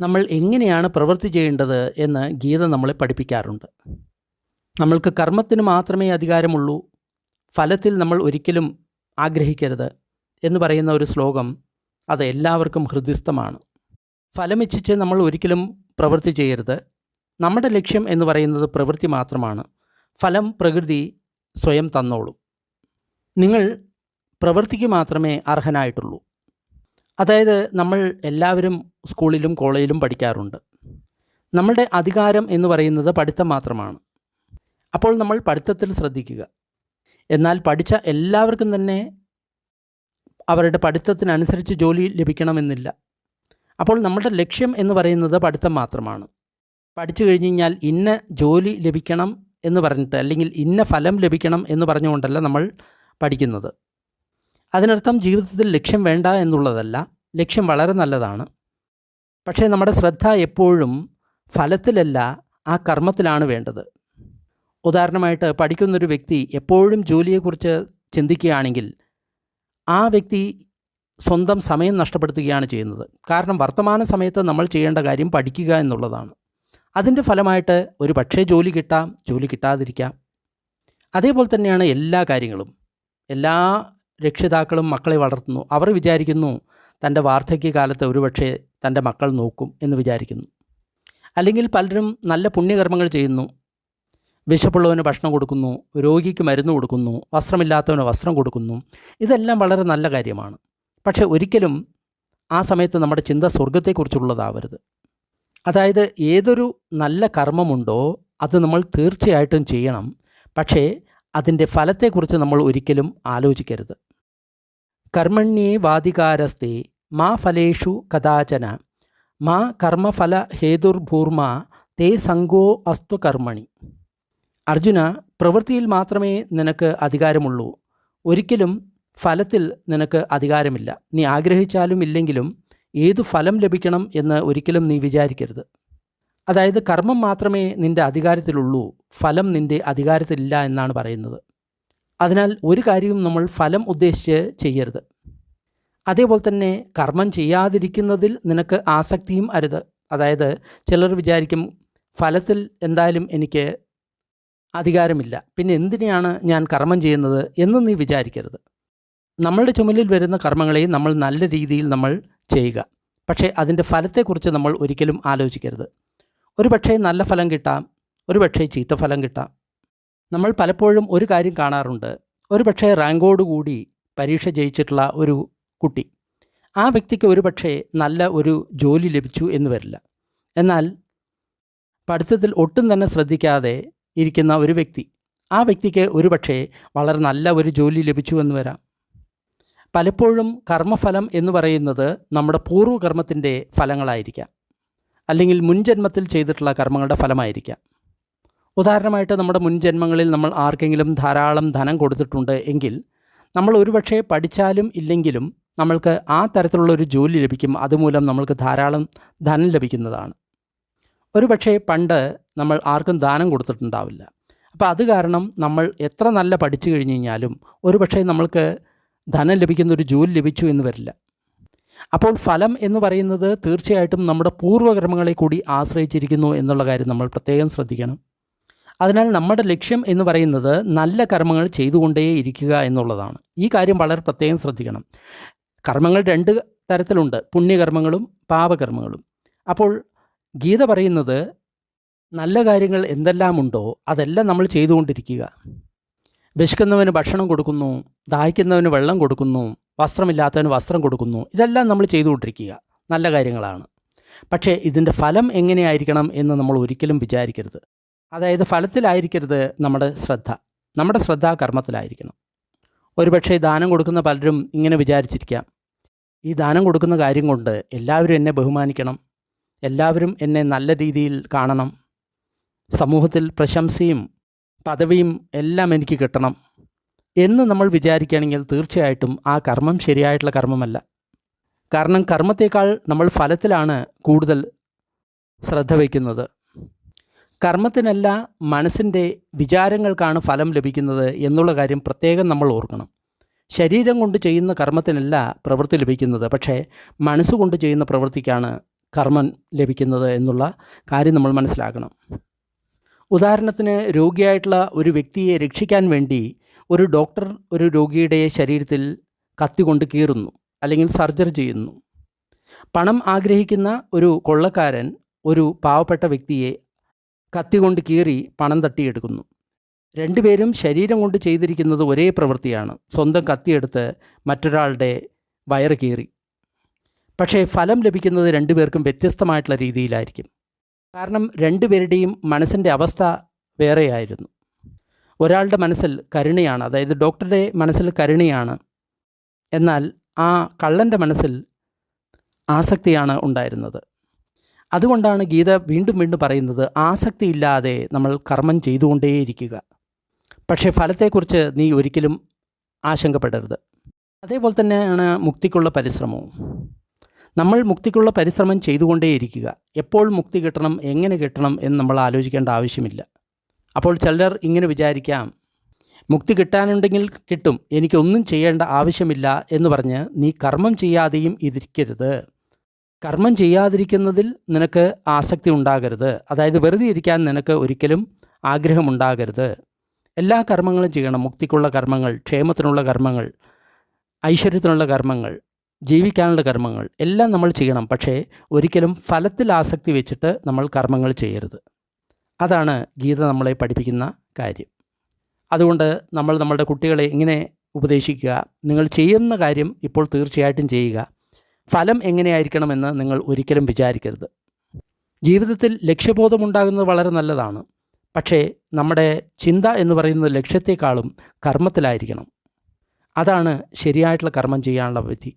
നമ്മൾ എങ്ങനെയാണ് പ്രവൃത്തി ചെയ്യേണ്ടത് എന്ന് ഗീത നമ്മളെ പഠിപ്പിക്കാറുണ്ട്. നമ്മൾക്ക് കർമ്മത്തിന് മാത്രമേ അധികാരമുള്ളൂ. ഫലത്തിൽ നമ്മൾ ഒരിക്കലും ആഗ്രഹിക്കരുത് എന്ന് പറയുന്ന ഒരു ശ്ലോകം അത് എല്ലാവർക്കും ഹൃദയസ്ഥമാണ്. ഫലമിച്ഛിച്ച് നമ്മൾ ഒരിക്കലും പ്രവൃത്തി ചെയ്യരുത്. നമ്മുടെ ലക്ഷ്യം എന്ന് പറയുന്നത് പ്രവൃത്തി മാത്രമാണ്. ഫലം പ്രകൃതി സ്വയം തന്നോളും. നിങ്ങൾ പ്രവൃത്തിക്ക് മാത്രമേ അർഹനായിട്ടുള്ളൂ. അതായത് നമ്മൾ എല്ലാവരും സ്കൂളിലും കോളേജിലും പഠിക്കാറുണ്ട്. നമ്മളുടെ അധികാരം എന്ന് പറയുന്നത് പഠിത്തം മാത്രമാണ്. അപ്പോൾ നമ്മൾ പഠിത്തത്തിൽ ശ്രദ്ധിക്കുക. എന്നാൽ പഠിച്ച എല്ലാവർക്കും തന്നെ അവരുടെ പഠിത്തത്തിനനുസരിച്ച് ജോലി ലഭിക്കണമെന്നില്ല. അപ്പോൾ നമ്മുടെ ലക്ഷ്യം എന്ന് പറയുന്നത് പഠിത്തം മാത്രമാണ്. പഠിച്ചു കഴിഞ്ഞ് കഴിഞ്ഞാൽ ഇന്ന ജോലി ലഭിക്കണം എന്ന് പറഞ്ഞിട്ട് അല്ലെങ്കിൽ ഇന്ന ഫലം ലഭിക്കണം എന്ന് പറഞ്ഞുകൊണ്ടല്ല നമ്മൾ പഠിക്കുന്നത്. അതിനർത്ഥം ജീവിതത്തിൽ ലക്ഷ്യം വേണ്ട എന്നുള്ളതല്ല ലക്ഷ്യം വളരെ നല്ലതാണ്. പക്ഷേ നമ്മുടെ ശ്രദ്ധ എപ്പോഴും ഫലത്തിലല്ല ആ കർമ്മത്തിലാണ് വേണ്ടത്. ഉദാഹരണമായിട്ട് പഠിക്കുന്നൊരു വ്യക്തി എപ്പോഴും ജോലിയെക്കുറിച്ച് ചിന്തിക്കുകയാണെങ്കിൽ ആ വ്യക്തി സ്വന്തം സമയം നഷ്ടപ്പെടുത്തുകയാണ് ചെയ്യുന്നത്. കാരണം വർത്തമാന സമയത്ത് നമ്മൾ ചെയ്യേണ്ട കാര്യം പഠിക്കുക എന്നുള്ളതാണ്. അതിന്റെ ഫലമായിട്ട് ഒരു പക്ഷേ ജോലി കിട്ടാം ജോലി കിട്ടാതിരിക്കാം. അതേപോലെ തന്നെയാണ് എല്ലാ കാര്യങ്ങളും. എല്ലാ രക്ഷിതാക്കളും മക്കളെ വളർത്തുന്നു. അവർ വിചാരിക്കുന്നു തന്റെ വാർദ്ധക്യകാലത്ത് ഒരുപക്ഷെ തന്റെ മക്കൾ നോക്കും എന്ന് വിചാരിക്കുന്നു. അല്ലെങ്കിൽ പലരും നല്ല പുണ്യകർമ്മങ്ങൾ ചെയ്യുന്നു. വിശപ്പുള്ളവന് ഭക്ഷണം കൊടുക്കുന്നു. രോഗിക്ക് മരുന്ന് കൊടുക്കുന്നു. വസ്ത്രമില്ലാത്തവന് വസ്ത്രം കൊടുക്കുന്നു. ഇതെല്ലാം വളരെ നല്ല കാര്യമാണ്. പക്ഷേ ഒരിക്കലും ആ സമയത്ത് നമ്മുടെ ചിന്ത സ്വർഗത്തെക്കുറിച്ചുള്ളതാവരുത് അതായത് ഏതൊരു നല്ല കർമ്മമുണ്ടോ അത് നമ്മൾ തീർച്ചയായിട്ടും ചെയ്യണം. പക്ഷേ അതിന്റെ ഫലത്തെക്കുറിച്ച് നമ്മൾ ഒരിക്കലും ആലോചിക്കരുത്. കർമ്മണ്യേ വാധികാരസ്തേ മാ ഫലേഷു കഥാചന മാ കർമ്മഫല ഹേതുർഭൂർമ തേ സംഗോ അസ്തു കർമ്മണി. അർജുന പ്രവൃത്തിയിൽ മാത്രമേ നിനക്ക് അധികാരമുള്ളൂ. ഒരിക്കലും ഫലത്തിൽ നിനക്ക് അധികാരമില്ല. നീ ആഗ്രഹിച്ചാലും ഇല്ലെങ്കിലും ഏതു ഫലം ലഭിക്കണം എന്ന് ഒരിക്കലും നീ വിചാരിക്കരുത്. അതായത് കർമ്മം മാത്രമേ നിന്റെ അധികാരത്തിലുള്ളൂ ഫലം നിന്റെ അധികാരത്തിലില്ല എന്നാണ് പറയുന്നത്. അതിനാൽ ഒരു കാര്യവും നമ്മൾ ഫലം ഉദ്ദേശിച്ച് ചെയ്യരുത്. അതേപോലെ തന്നെ കർമ്മം ചെയ്യാതിരിക്കുന്നതിൽ നിനക്ക് ആസക്തിയും അരുത്. അതായത് ചിലർ വിചാരിക്കും ഫലത്തിൽ എന്തായാലും എനിക്ക് അധികാരമില്ല. പിന്നെ എന്തിനെയാണ് ഞാൻ കർമ്മം ചെയ്യുന്നത് എന്ന് നീ വിചാരിക്കരുത്. നമ്മളുടെ ചുമലിൽ വരുന്ന കർമ്മങ്ങളെ നമ്മൾ നല്ല രീതിയിൽ നമ്മൾ ചെയ്യുക. പക്ഷേ അതിന്റെ ഫലത്തെക്കുറിച്ച് നമ്മൾ ഒരിക്കലും ആലോചിക്കരുത്. ഒരു പക്ഷേ നല്ല ഫലം കിട്ടാം ഒരു പക്ഷേ ചീത്ത ഫലം കിട്ടാം. നമ്മൾ പലപ്പോഴും ഒരു കാര്യം കാണാറുണ്ട്. ഒരു പക്ഷേ റാങ്കോടുകൂടി പരീക്ഷ ജയിച്ചിട്ടുള്ള ഒരു കുട്ടി. ആ വ്യക്തിക്ക് ഒരു പക്ഷേ നല്ല ഒരു ജോലി ലഭിച്ചു എന്ന് വരില്ല. എന്നാൽ പഠിത്തത്തിൽ ഒട്ടും തന്നെ ശ്രദ്ധിക്കാതെ ഇരിക്കുന്ന ഒരു വ്യക്തി ആ വ്യക്തിക്ക് ഒരു പക്ഷേ വളരെ നല്ല ഒരു ജോലി ലഭിച്ചു എന്ന് വരാം. പലപ്പോഴും കർമ്മഫലം എന്ന് പറയുന്നത് നമ്മുടെ പൂർവകർമ്മത്തിന്റെ ഫലങ്ങളായിരിക്കാം. അല്ലെങ്കിൽ മുൻജന്മത്തിൽ ചെയ്തിട്ടുള്ള കർമ്മങ്ങളുടെ ഫലമായിരിക്കാം. ഉദാഹരണമായിട്ട് നമ്മുടെ മുൻ ജന്മങ്ങളിൽ നമ്മൾ ആർക്കെങ്കിലും ധാരാളം ധനം കൊടുത്തിട്ടുണ്ട് എങ്കിൽ നമ്മൾ ഒരുപക്ഷെ പഠിച്ചാലും ഇല്ലെങ്കിലും നമ്മൾക്ക് ആ തരത്തിലുള്ള ഒരു ജോലി ലഭിക്കും. അതുമൂലം നമ്മൾക്ക് ധാരാളം ധനം ലഭിക്കുന്നതാണ്. ഒരുപക്ഷെ പണ്ട് നമ്മൾ ആർക്കും ദാനം കൊടുത്തിട്ടുണ്ടാവില്ല. അപ്പോൾ അത് കാരണം നമ്മൾ എത്ര നല്ല പഠിച്ചു കഴിഞ്ഞ് കഴിഞ്ഞാലും ഒരുപക്ഷെ നമ്മൾക്ക് ധനം ലഭിക്കുന്ന ഒരു ജോലി ലഭിച്ചു എന്ന് വരില്ല. അപ്പോൾ ഫലം എന്ന് പറയുന്നത് തീർച്ചയായിട്ടും നമ്മുടെ പൂർവകർമ്മങ്ങളെ കൂടി ആശ്രയിച്ചിരിക്കുന്നു എന്നുള്ള കാര്യം നമ്മൾ പ്രത്യേകം ശ്രദ്ധിക്കണം. അതിനാൽ നമ്മുടെ ലക്ഷ്യം എന്ന് പറയുന്നത് നല്ല കർമ്മങ്ങൾ ചെയ്തുകൊണ്ടേ ഇരിക്കുക എന്നുള്ളതാണ്. ഈ കാര്യം വളരെ പ്രത്യേകം ശ്രദ്ധിക്കണം. കർമ്മങ്ങൾ രണ്ട് തരത്തിലുണ്ട്. പുണ്യകർമ്മങ്ങളും പാപകർമ്മങ്ങളും. അപ്പോൾ ഗീത പറയുന്നത് നല്ല കാര്യങ്ങൾ എന്തെല്ലാമുണ്ടോ അതെല്ലാം നമ്മൾ ചെയ്തുകൊണ്ടിരിക്കുക. വിശക്കുന്നവന് ഭക്ഷണം കൊടുക്കുന്നു ദാഹിക്കുന്നവന് വെള്ളം കൊടുക്കുന്നു വസ്ത്രമില്ലാത്തവന് വസ്ത്രം കൊടുക്കുന്നു ഇതെല്ലാം നമ്മൾ ചെയ്തുകൊണ്ടിരിക്കുക. നല്ല കാര്യങ്ങളാണ്. പക്ഷേ ഇതിന്റെ ഫലം എങ്ങനെയായിരിക്കണം എന്ന് നമ്മൾ ഒരിക്കലും വിചാരിക്കരുത്. അതായത് ഫലത്തിലായിരിക്കരുത് നമ്മുടെ ശ്രദ്ധ. നമ്മുടെ ശ്രദ്ധ കർമ്മത്തിലായിരിക്കണം. ഒരുപക്ഷെ ദാനം കൊടുക്കുന്ന പലരും ഇങ്ങനെ വിചാരിച്ചിരിക്കാം. ഈ ദാനം കൊടുക്കുന്ന കാര്യം കൊണ്ട് എല്ലാവരും എന്നെ ബഹുമാനിക്കണം. എല്ലാവരും എന്നെ നല്ല രീതിയിൽ കാണണം. സമൂഹത്തിൽ പ്രശംസയും പദവിയും എല്ലാം എനിക്ക് കിട്ടണം എന്ന് നമ്മൾ വിചാരിക്കുകയാണെങ്കിൽ തീർച്ചയായിട്ടും ആ കർമ്മം ശരിയായിട്ടുള്ള കർമ്മമല്ല. കാരണം കർമ്മത്തേക്കാൾ നമ്മൾ ഫലത്തിലാണ് കൂടുതൽ ശ്രദ്ധ വയ്ക്കുന്നത്. കർമ്മത്തിനല്ല മനസ്സിന്റെ വിചാരങ്ങൾക്കാണ് ഫലം ലഭിക്കുന്നത് എന്നുള്ള കാര്യം പ്രത്യേകം നമ്മൾ ഓർക്കണം. ശരീരം കൊണ്ട് ചെയ്യുന്ന കർമ്മത്തിനല്ല പ്രവൃത്തി ലഭിക്കുന്നത്. പക്ഷേ മനസ്സുകൊണ്ട് ചെയ്യുന്ന പ്രവൃത്തിക്കാണ് കർമ്മം ലഭിക്കുന്നത് എന്നുള്ള കാര്യം നമ്മൾ മനസ്സിലാക്കണം. ഉദാഹരണത്തിന് രോഗിയായിട്ടുള്ള ഒരു വ്യക്തിയെ രക്ഷിക്കാൻ വേണ്ടി ഒരു ഡോക്ടർ ഒരു രോഗിയുടെ ശരീരത്തിൽ കത്തി കൊണ്ട് കീറുന്നു അല്ലെങ്കിൽ സർജറി ചെയ്യുന്നു. പണം ആഗ്രഹിക്കുന്ന ഒരു കൊള്ളക്കാരൻ ഒരു പാവപ്പെട്ട വ്യക്തിയെ കത്തി കൊണ്ട് കീറി പണം തട്ടിയെടുക്കുന്നു. രണ്ടുപേരും ശരീരം കൊണ്ട് ചെയ്തിരിക്കുന്നത് ഒരേ പ്രവൃത്തിയാണ്. സ്വന്തം കത്തിയെടുത്ത് മറ്റൊരാളുടെ വയറ് കീറി. പക്ഷേ ഫലം ലഭിക്കുന്നത് രണ്ടുപേർക്കും വ്യത്യസ്തമായിട്ടുള്ള രീതിയിലായിരിക്കും. കാരണം രണ്ടുപേരുടെയും മനസ്സിന്റെ അവസ്ഥ വേറെയായിരുന്നു. ഒരാളുടെ മനസ്സിൽ കരുണയാണ് അതായത് ഡോക്ടറുടെ മനസ്സിൽ കരുണയാണ്. എന്നാൽ ആ കള്ളന്റെ മനസ്സിൽ ആസക്തിയാണ് ഉണ്ടായിരുന്നത്. അതുകൊണ്ടാണ് ഗീത വീണ്ടും വീണ്ടും പറയുന്നത് ആസക്തിയില്ലാതെ നമ്മൾ കർമ്മം ചെയ്തുകൊണ്ടേയിരിക്കുക. പക്ഷേ ഫലത്തെക്കുറിച്ച് നീ ഒരിക്കലും ആശങ്കപ്പെടരുത്. അതേപോലെ തന്നെയാണ് മുക്തിക്കുള്ള പരിശ്രമവും. നമ്മൾ മുക്തിക്കുള്ള പരിശ്രമം ചെയ്തുകൊണ്ടേയിരിക്കുക. എപ്പോൾ മുക്തി കിട്ടണം എങ്ങനെ കിട്ടണം എന്ന് നമ്മൾ ആലോചിക്കേണ്ട ആവശ്യമില്ല. അപ്പോൾ ചിലർ ഇങ്ങനെ വിചാരിക്കാം മുക്തി കിട്ടാനുണ്ടെങ്കിൽ കിട്ടും എനിക്കൊന്നും ചെയ്യേണ്ട ആവശ്യമില്ല എന്ന് പറഞ്ഞ് നീ കർമ്മം ചെയ്യാതെയും ഇരിക്കരുത്. കർമ്മം ചെയ്യാതിരിക്കുന്നതിൽ നിനക്ക് ആസക്തി ഉണ്ടാകരുത്. അതായത് വെറുതെ ഇരിക്കാൻ നിനക്ക് ഒരിക്കലും ആഗ്രഹമുണ്ടാകരുത്. എല്ലാ കർമ്മങ്ങളും ചെയ്യണം. മുക്തിക്കുള്ള കർമ്മങ്ങൾ ക്ഷേമത്തിനുള്ള കർമ്മങ്ങൾ ഐശ്വര്യത്തിനുള്ള കർമ്മങ്ങൾ ജീവിക്കാനുള്ള കർമ്മങ്ങൾ എല്ലാം നമ്മൾ ചെയ്യണം. പക്ഷേ ഒരിക്കലും ഫലത്തിൽ ആസക്തി വെച്ചിട്ട് നമ്മൾ കർമ്മങ്ങൾ ചെയ്യരുത്. അതാണ് ഗീത നമ്മളെ പഠിപ്പിക്കുന്ന കാര്യം. അതുകൊണ്ട് നമ്മൾ നമ്മളുടെ കുട്ടികളെ ഇങ്ങനെ ഉപദേശിക്കുക. നിങ്ങൾ ചെയ്യുന്ന കാര്യം ഇപ്പോൾ തീർച്ചയായിട്ടും ചെയ്യുക. ഫലം എങ്ങനെയായിരിക്കണമെന്ന് നിങ്ങൾ ഒരിക്കലും വിചാരിക്കരുത്. ജീവിതത്തിൽ ലക്ഷ്യബോധമുണ്ടാകുന്നത് വളരെ നല്ലതാണ്. പക്ഷേ നമ്മുടെ ചിന്ത എന്ന് പറയുന്നത് ലക്ഷ്യത്തെക്കാളും കർമ്മത്തിലായിരിക്കണം. അതാണ് ശരിയായിട്ടുള്ള കർമ്മം ചെയ്യാനുള്ള വിധി.